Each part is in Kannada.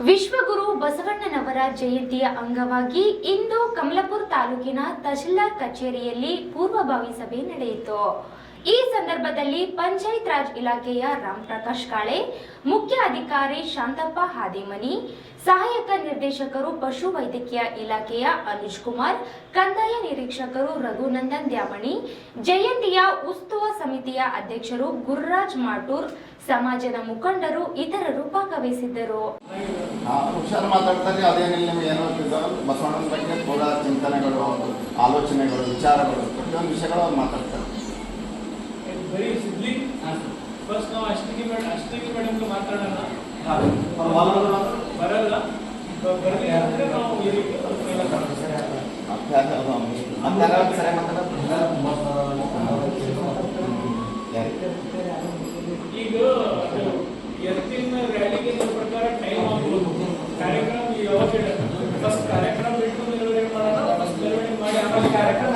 ವಿಶ್ವಗುರು ಬಸವಣ್ಣನವರ ಜಯಂತಿಯ ಅಂಗವಾಗಿ ಇಂದು ಕಮಲಪುರ ತಾಲೂಕಿನ ತಹಶೀಲ್ದಾರ್ ಕಚೇರಿಯಲ್ಲಿ ಪೂರ್ವಭಾವಿ ಸಭೆ ನಡೆಯಿತು. ಈ ಸಂದರ್ಭದಲ್ಲಿ ಪಂಚಾಯತ್ ರಾಜ್ ಇಲಾಖೆಯ ರಾಮ್ ಪ್ರಕಾಶ್ ಕಾಳೆ, ಮುಖ್ಯ ಅಧಿಕಾರಿ ಶಾಂತಪ್ಪ ಹಾದಿಮನಿ, ಸಹಾಯಕ ನಿರ್ದೇಶಕರು ಪಶು ವೈದ್ಯಕೀಯ ಇಲಾಖೆಯ ಅನುಜ್ ಕುಮಾರ್, ಕಂದಾಯ ನಿರೀಕ್ಷಕರು ರಘುನಂದನ್ ದ್ಯಾಮಣಿ, ಜಯಂತಿಯ ಉಸ್ತುವ ಸಮಿತಿಯ ಅಧ್ಯಕ್ಷರು ಗುರುರಾಜ್ ಮಾಟೂರ್, ಸಮಾಜದ ಮುಖಂಡರು ಇತರರು ಭಾಗವಹಿಸಿದ್ದರು. ಬಸವಣ್ಣನ ಬಗ್ಗೆ ಚಿಂತನೆಗಳು, ಆಲೋಚನೆಗಳು, ವಿಚಾರಗಳು, ಪ್ರತಿಯೊಂದು ವಿಷಯಗಳು ಅವ್ರು ಮಾತಾಡ್ತಾರೆ ಬರೀ ಸಿದ್ಲಿ ಫಸ್ಟ್ ನಾವು ಅಷ್ಟಕ್ಕೆ ಮೇಡಮ್ ಅಷ್ಟಕ್ಕೆ ಮೇಡಮ್ ಮಾತಾಡೋಣ ಬರಲ್ಲ. ಬರ್ಲಿ. ಅಂದ್ರೆ ನಾವು ಈ ರೀತಿ? ಈಗ ಎತ್ತಿನ ರ್ಯಾಲಿಗೆ ನಮ್ಮ ಪ್ರಕಾರ ಟೈಮ್ ಆಗ್ಬೋದು ಕಾರ್ಯಕ್ರಮ ಯಾವಾಗ ಫಸ್ಟ್ ಕಾರ್ಯಕ್ರಮ ಬಿಟ್ಟು ಮೆರವಣಿಗೆ ಮಾಡೋಣ ಫಸ್ಟ್ ಮೆರವಣಿಗೆ ಮಾಡಿ ಆಮೇಲೆ ಕಾರ್ಯಕ್ರಮ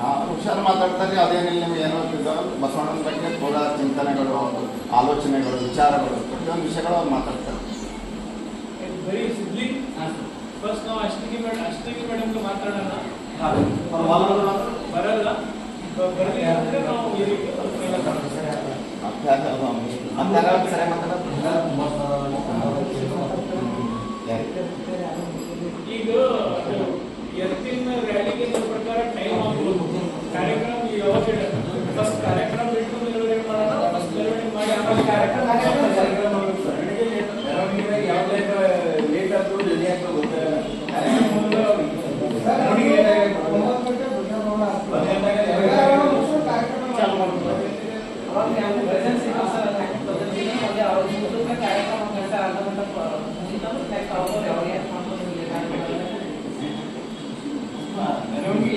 ಹಾ, ಹುಷಾರು ಮಾತಾಡ್ತಾರೆ ಅದೇನಿಲ್ಲ ನಿಮ್ಗೆ ಏನೋ ಬಸವಣ್ಣನ ಬಗ್ಗೆ ಕೂಡ ಚಿಂತನೆಗಳು ಆಲೋಚನೆಗಳು ವಿಚಾರಗಳು ಪ್ರತಿಯೊಂದು ವಿಷಯಗಳು ಅವ್ರು ಮಾತಾಡ್ತಾರೆ ಬರೀ ಸಿದ್ಲಿ ಫಸ್ಟ್ ನಾವು ಅಷ್ಟಕ್ಕೆ ಮೇಡಮ್ ಅಷ್ಟಕ್ಕೆ ಮೇಡಮ್ಗೆ ಮಾತಾಡೋಣ ಬರಲ್ಲ ಬರಲಿ ಬರ್ಲಿ ಅಂದ್ರೆ ನಾವು ಈ ರೀತಿ ಅಭ್ಯಾಸ ಅದು ಮತ್ತೆ ಯಾರಾದ್ರು ಸರಿ ಮಾತಾಡೋದು ಯಾರಿಗೆ? ಈಗ ಎತ್ತಿನ ರ್ಯಾಲಿಗೆ ಪ್ರಕಾರ ಟೈಮ್ ಆಗ್ಬೋದು ಕಾರ್ಯಕ್ರಮ ಯಾವಾಗ ಫಸ್ಟ್ ಕಾರ್ಯಕ್ರಮ ಬಿಟ್ಟು ಫಸ್ಟ್ ಮಾಡಿ ಆಮೇಲೆ ಕಾರ್ಯಕ್ರಮ.